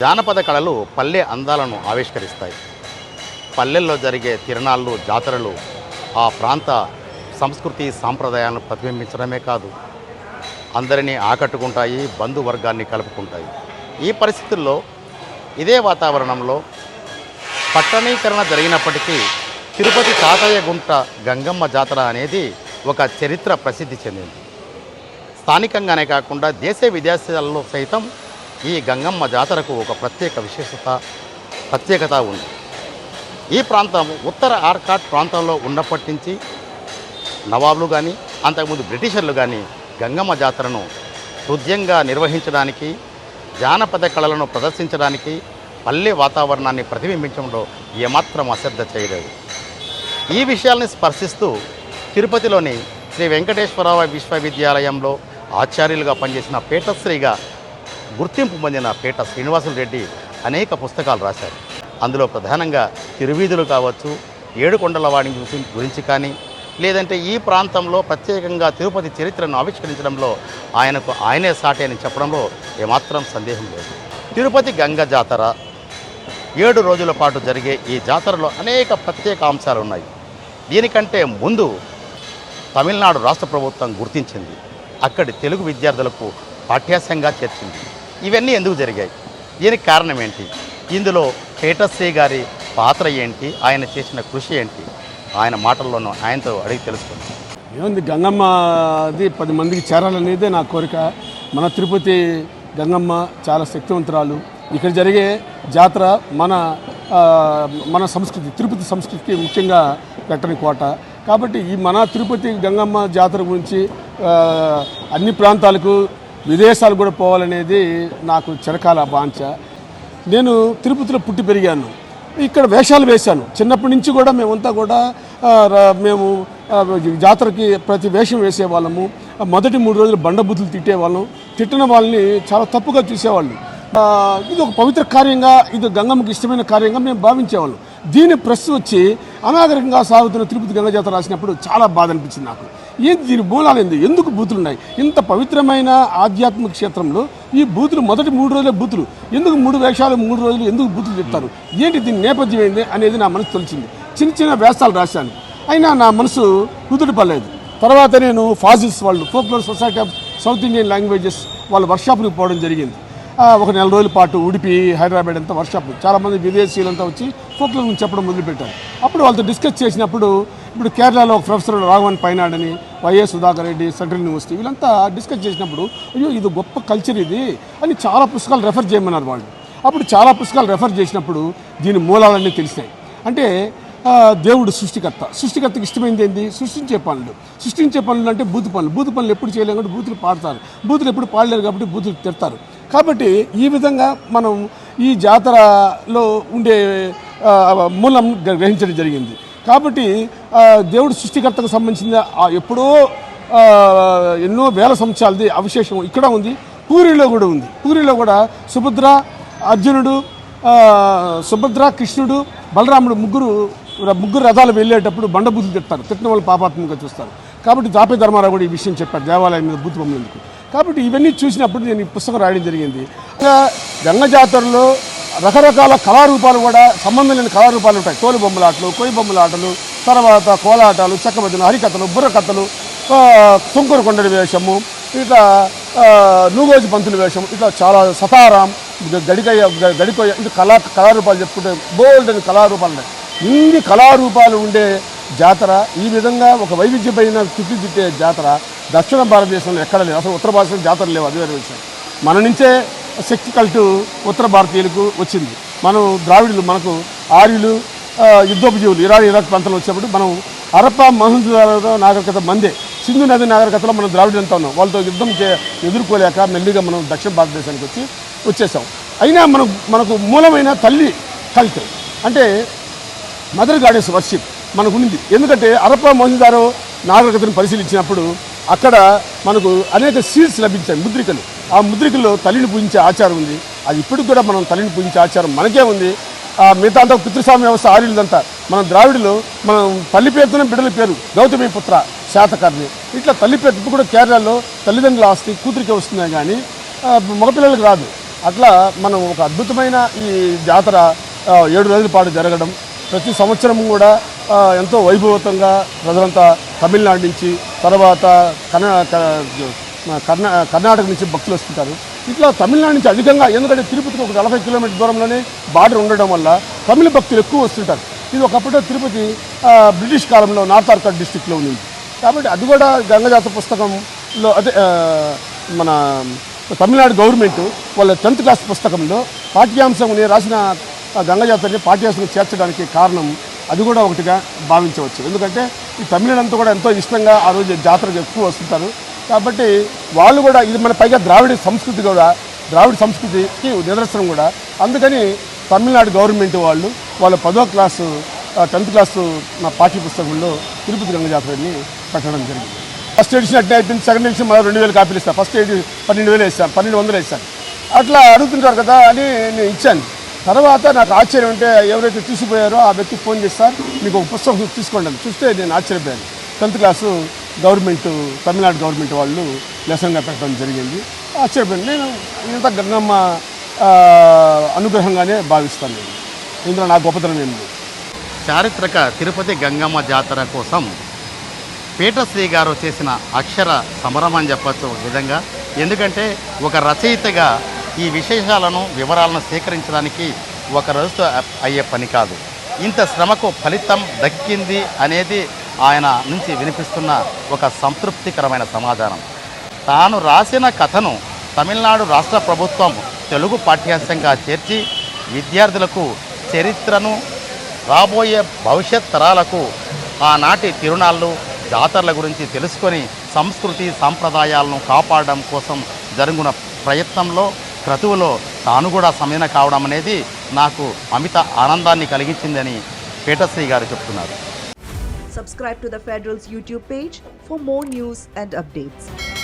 జానపద కళలు పల్లె అందాలను ఆవిష్కరిస్తాయి. పల్లెల్లో జరిగే తిరణాళ్ళు జాతరలు ఆ ప్రాంత సంస్కృతి సాంప్రదాయాలను ప్రతిబింబించడమే కాదు అందరినీ ఆకట్టుకుంటాయి బంధువర్గాన్ని కలుపుకుంటాయి. ఈ పరిస్థితుల్లో ఇదే వాతావరణంలో పట్టణీకరణ జరిగినప్పటికీ తిరుపతి తాతయ్య గుంట గంగమ్మ జాతర అనేది ఒక చరిత్ర ప్రసిద్ధి చెందింది. స్థానికంగానే కాకుండా దేశ విదేశాల్లో సైతం ఈ గంగమ్మ జాతరకు ఒక ప్రత్యేక విశేషత ప్రత్యేకత ఉంది. ఈ ప్రాంతం ఉత్తర ఆర్కాట్ ప్రాంతంలో ఉన్నప్పటి నుంచి నవాబులు కానీ అంతకుముందు బ్రిటిషర్లు కానీ గంగమ్మ జాతరను హృదయంగా నిర్వహించడానికి జానపద కళలను ప్రదర్శించడానికి పల్లె వాతావరణాన్ని ప్రతిబింబించడంలో ఏమాత్రం అశ్రద్ధ చేయలేదు. ఈ విషయాల్ని స్పర్శిస్తూ తిరుపతిలోని శ్రీ వెంకటేశ్వర విశ్వవిద్యాలయంలో ఆచార్యులుగా పనిచేసిన పీఠశ్రీగా గుర్తింపు పొందిన పీఠ శ్రీనివాసులరెడ్డి అనేక పుస్తకాలు రాశారు. అందులో ప్రధానంగా తిరువీధులు కావచ్చు ఏడుకొండల వాడి గురించి- గురించి కానీ లేదంటే ఈ ప్రాంతంలో ప్రత్యేకంగా తిరుపతి చరిత్రను ఆవిష్కరించడంలో ఆయనకు ఆయనే సాటి అని చెప్పడంలో ఏమాత్రం సందేహం లేదు. తిరుపతి గంగ జాతర ఏడు రోజుల పాటు జరిగే ఈ జాతరలో అనేక ప్రత్యేక అంశాలు ఉన్నాయి. దీనికంటే ముందు తమిళనాడు రాష్ట్ర ప్రభుత్వం గుర్తించింది. అక్కడి తెలుగు విద్యార్థులకు పాఠ్యాంశంగా చేర్చింది. ఇవన్నీ ఎందుకు జరిగాయి? దీనికి కారణం ఏంటి? ఇందులో పేటశ్రీ గారి పాత్ర ఏంటి? ఆయన చేసిన కృషి ఏంటి? ఆయన మాటల్లోనూ ఆయనతో అడిగి తెలుసుకుందాం. ఏముంది? గంగమ్మ అది పది మందికి చేరాలనేదే నా కోరిక. మన తిరుపతి గంగమ్మ చాలా శక్తివంతురాలు. ఇక్కడ జరిగే జాతర మన మన సంస్కృతి తిరుపతి సంస్కృతికి ముఖ్యంగా పెట్టని కోట. కాబట్టి ఈ మన తిరుపతి గంగమ్మ జాతర గురించి అన్ని ప్రాంతాలకు విదేశాలు కూడా పోవాలనేది నాకు చిరకాల బాంఛ నేను తిరుపతిలో పుట్టి పెరిగాను. ఇక్కడ వేషాలు వేశాను. చిన్నప్పటి నుంచి కూడా మేమంతా కూడా మేము జాతరకి ప్రతి వేషం వేసేవాళ్ళము. మొదటి మూడు రోజులు బండబుద్ధులు తిట్టేవాళ్ళం. తిట్టిన వాళ్ళని చాలా తప్పుగా చూసేవాళ్ళు. ఇది ఒక పవిత్ర కార్యంగా ఇది గంగమ్మకి ఇష్టమైన కార్యంగా మేము భావించేవాళ్ళం. దీని ప్రెస్ వచ్చి అనాగరికంగా సాగుతున్న తిరుపతి గంగ జాతర రాసినప్పుడు చాలా బాధ అనిపించింది నాకు. ఏంది దీని మూలాలేంది ఎందుకు బూతులు ఉన్నాయి? ఇంత పవిత్రమైన ఆధ్యాత్మిక క్షేత్రంలో ఈ బూతులు మొదటి మూడు రోజులే బూతులు. ఎందుకు మూడు వేషాలు మూడు రోజులు ఎందుకు బూతులు చెప్తారు? ఏంటి దీని నేపథ్యం ఏంది అనేది నా మనసు తెలిసింది చిన్న చిన్న వేషాలు రాశాను. అయినా నా మనసు కుదుట పడలేదు. తర్వాత నేను ఫాజిల్స్ వాళ్ళు folklore society of South Indian languages వాళ్ళ వర్క్షాప్కి పోవడం జరిగింది. ఒక నెల రోజుల పాటు ఉడిపి హైదరాబాద్ అంతా వర్క్షాప్. చాలామంది విదేశీయులంతా వచ్చి ఫోక్లోర్ నుంచి చెప్పడం మొదలుపెట్టారు. అప్పుడు వాళ్ళతో డిస్కస్ చేసినప్పుడు ఇప్పుడు కేరళలో ఒక professor Raghavan పైనాడని YS Sudhakar Reddy central university వీళ్ళంతా డిస్కస్ చేసినప్పుడు అయ్యో ఇది గొప్ప కల్చర్ ఇది అని చాలా పుస్తకాలు రెఫర్ చేయమన్నారు వాళ్ళు. అప్పుడు చాలా పుస్తకాలు రెఫర్ చేసినప్పుడు దీని మూలాలన్నీ తెలిసాయి. అంటే దేవుడు సృష్టికర్త. సృష్టికర్తకి ఇష్టమైంది ఏంది? సృష్టించే పనులు. సృష్టించే పనులు అంటే బూతు పనులు. బూతు పనులు ఎప్పుడు చేయలేము కాబట్టి బూతులు పాడతారు. బూతులు ఎప్పుడు పాడలేరు కాబట్టి బూతులు తిడతారు కాబట్టి ఈ విధంగా మనం ఈ జాతరలో ఉండే మూలం గ్రహించడం జరిగింది. కాబట్టి దేవుడు సృష్టికర్తకు సంబంధించిన ఎప్పుడో ఎన్నో వేల సంవత్సరాలది అవశేషం ఇక్కడ ఉంది పూరిలో కూడా ఉంది. పూరిలో కూడా సుభద్ర అర్జునుడు సుభద్ర కృష్ణుడు బలరాముడు ముగ్గురు ముగ్గురు రథాలు వెళ్ళేటప్పుడు బండబూతులు తిట్టారు తిట్టిన వాళ్ళు పాపాత్మకంగా చూస్తారు. కాబట్టి దాపే ధర్మారావు కూడా ఈ విషయం చెప్పారు దేవాలయం మీద బూతు బొమ్మలందుకు కాబట్టి ఇవన్నీ చూసినప్పుడు నేను ఈ పుస్తకం రాయడం జరిగింది. గంగ జాతరలో రకరకాల కళారూపాలు కూడా సంబంధం లేని కళారూపాలు ఉంటాయి. తోలు బొమ్మలాటలు కొయ్యి బొమ్మలాటలు తర్వాత కోలాటాలు చెక్కబద్దులు హరికథలు బుర్రకథలు ఆ, తుంకూరు కొండడి వేషము ఇట్లా నూగోజు పంతుల వేషం ఇట్లా చాలా సతారాం గడికయ్య గడికొయ్య గడికోయ్య ఇది కళా కళారూపాలు చెప్పుకుంటే బోల్డెన్ కళారూపాలు ఉన్నాయి. ఇన్ని కళారూపాలు ఉండే జాతర ఈ విధంగా ఒక వైవిధ్యమైన తిట్టిదిట్టే జాతర దక్షిణ భారతదేశంలో ఎక్కడ లేదు అసలు ఉత్తర భారతదేశంలో జాతర లేవు. అది వేరే విషయం. మన నుంచే శక్తి కల్టు ఉత్తర భారతీయులకు వచ్చింది. మనం ద్రావిడులు మనకు ఆర్యులు యుద్ధోపజీవులు ఇరాన్ ఇరాక్ ప్రాంతంలో వచ్చినప్పుడు మనం హరప్ప మహంజదారో నాగరికత మందే. సింధు నది నాగరికతలో మనం ద్రావిడులు అంతా ఉన్నాం. వాళ్ళతో యుద్ధం చే ఎదుర్కోలేక మెల్లిగా మనం దక్షిణ భారతదేశానికి వచ్చి వచ్చేసాం. అయినా మనం మనకు మూలమైన తల్లి కల్ట్ అంటే మదర్ గాడెస్ వర్షిప్ మనకు ఉంది. ఎందుకంటే అరప్ప మోహిందారో నాగరికతను పరిశీలించినప్పుడు అక్కడ మనకు అనేక సీల్స్ లభించాయి ముద్రికలు. ఆ ముద్రికల్లో తల్లిని పూజించే ఆచారం ఉంది. అది ఇప్పటికి కూడా మనం తల్లిని పూజించే ఆచారం మనకే ఉంది. ఆ మిగతా అంతా పితృస్వామి వ్యవస్థ ఆర్యులదంతా మనం ద్రావిడులు మనం తల్లి పేరుతోనే బిడ్డల పేరు గౌతమి పుత్ర శాతకర్ణి. ఇట్లా తల్లి పేరు కూడా కేరళలో తల్లిదండ్రుల ఆస్తి కూతురికి వస్తున్నాయి కానీ మగపిల్లలకు రాదు. అట్లా మనం ఒక అద్భుతమైన ఈ జాతర ఏడు రోజుల పాటు జరగడం ప్రతి సంవత్సరం కూడా ఎంతో వైభవతంగా ప్రజలంతా తమిళనాడు నుంచి తర్వాత కర్ణా కర్ణా కర్ణాటక నుంచి భక్తులు వస్తుంటారు. ఇట్లా తమిళనాడు నుంచి అధికంగా ఎందుకంటే తిరుపతికి ఒక నలభై కిలోమీటర్ దూరంలోనే బార్డర్ ఉండడం వల్ల తమిళ భక్తులు ఎక్కువ వస్తుంటారు. ఇది ఒకప్పుడు తిరుపతి బ్రిటిష్ కాలంలో నార్త్ ఆర్కాడ్ డిస్టిక్లో ఉంది కాబట్టి అది కూడా గంగజాత పుస్తకంలో అదే మన తమిళనాడు గవర్నమెంట్ వాళ్ళ టెన్త్ క్లాస్ పుస్తకంలో పాఠ్యాంశం నేను రాసిన గంగజాతని పాఠ్యాంశం చేర్చడానికి కారణం అది కూడా ఒకటిగా భావించవచ్చు. ఎందుకంటే ఈ తమిళనంతా కూడా ఎంతో ఇష్టంగా ఆ రోజు జాతరకు ఎక్కువ వస్తుంటారు. కాబట్టి వాళ్ళు కూడా ఇది మన పైగా ద్రావిడ సంస్కృతి కూడా ద్రావిడ సంస్కృతికి నిదర్శనం కూడా. అందుకని తమిళనాడు గవర్నమెంట్ వాళ్ళు వాళ్ళ పదో క్లాసు టెన్త్ క్లాసు నా పాఠ్య పుస్తకంలో తిరుపతి గంగ జాతరని పెట్టడం జరిగింది. ఫస్ట్ ఎడిషన్ అట్లా అయిపోయింది సెకండ్ ఎడిషన్ మరో రెండు వేలు కాపీలు ఇస్తాను ఫస్ట్ ఎడిషన్ పన్నెండు వేలు వేస్తాను పన్నెండు వందలు వేస్తాను అట్లా అడుగుతుంటారు కదా అని నేను ఇచ్చాను. తర్వాత నాకు ఆశ్చర్యం అంటే ఎవరైతే తీసుకుపోయారో ఆ వ్యక్తికి ఫోన్ చేస్తారు మీకు ఒక పుస్తకం తీసుకోండి చూస్తే నేను ఆశ్చర్యపోయాను. Tenth class government Tamilnadu government వాళ్ళు లెసన్గా పెట్టడం జరిగింది. ఆశ్చర్యపోయింది. నేను ఇంత గంగమ్మ అనుగ్రహంగానే భావిస్తాను నేను. ఇందులో నా గొప్పతనం ఏంది చారిత్రక తిరుపతి గంగమ్మ జాతర కోసం పీఠశ్రీ గారు చేసిన అక్షర సమరం అని చెప్పచ్చు ఒక విధంగా. ఎందుకంటే ఒక రచయితగా ఈ విశేషాలను వివరాలను సేకరించడానికి ఒక రోజుతో అయ్యే పని కాదు. ఇంత శ్రమకు ఫలితం దక్కింది అనేది ఆయన నుంచి వినిపిస్తున్న ఒక సంతృప్తికరమైన సమాధానం. తాను రాసిన కథను తమిళనాడు రాష్ట్ర ప్రభుత్వం తెలుగు పాఠ్యాంశంగా చేర్చి విద్యార్థులకు చరిత్రను రాబోయే భవిష్యత్ తరాలకు ఆనాటి తిరునాళ్ళు జాతరల గురించి తెలుసుకొని సంస్కృతి సాంప్రదాయాలను కాపాడడం కోసం జరుగున ప్రయత్నంలో క్రతువులో తాను కూడా సమయం కావడం అనేది నాకు అమిత ఆనందాన్ని కలిగించిందని పీఠశ్రీ గారు చెప్తున్నారు. Subscribe to the Federal's YouTube page for more news and updates.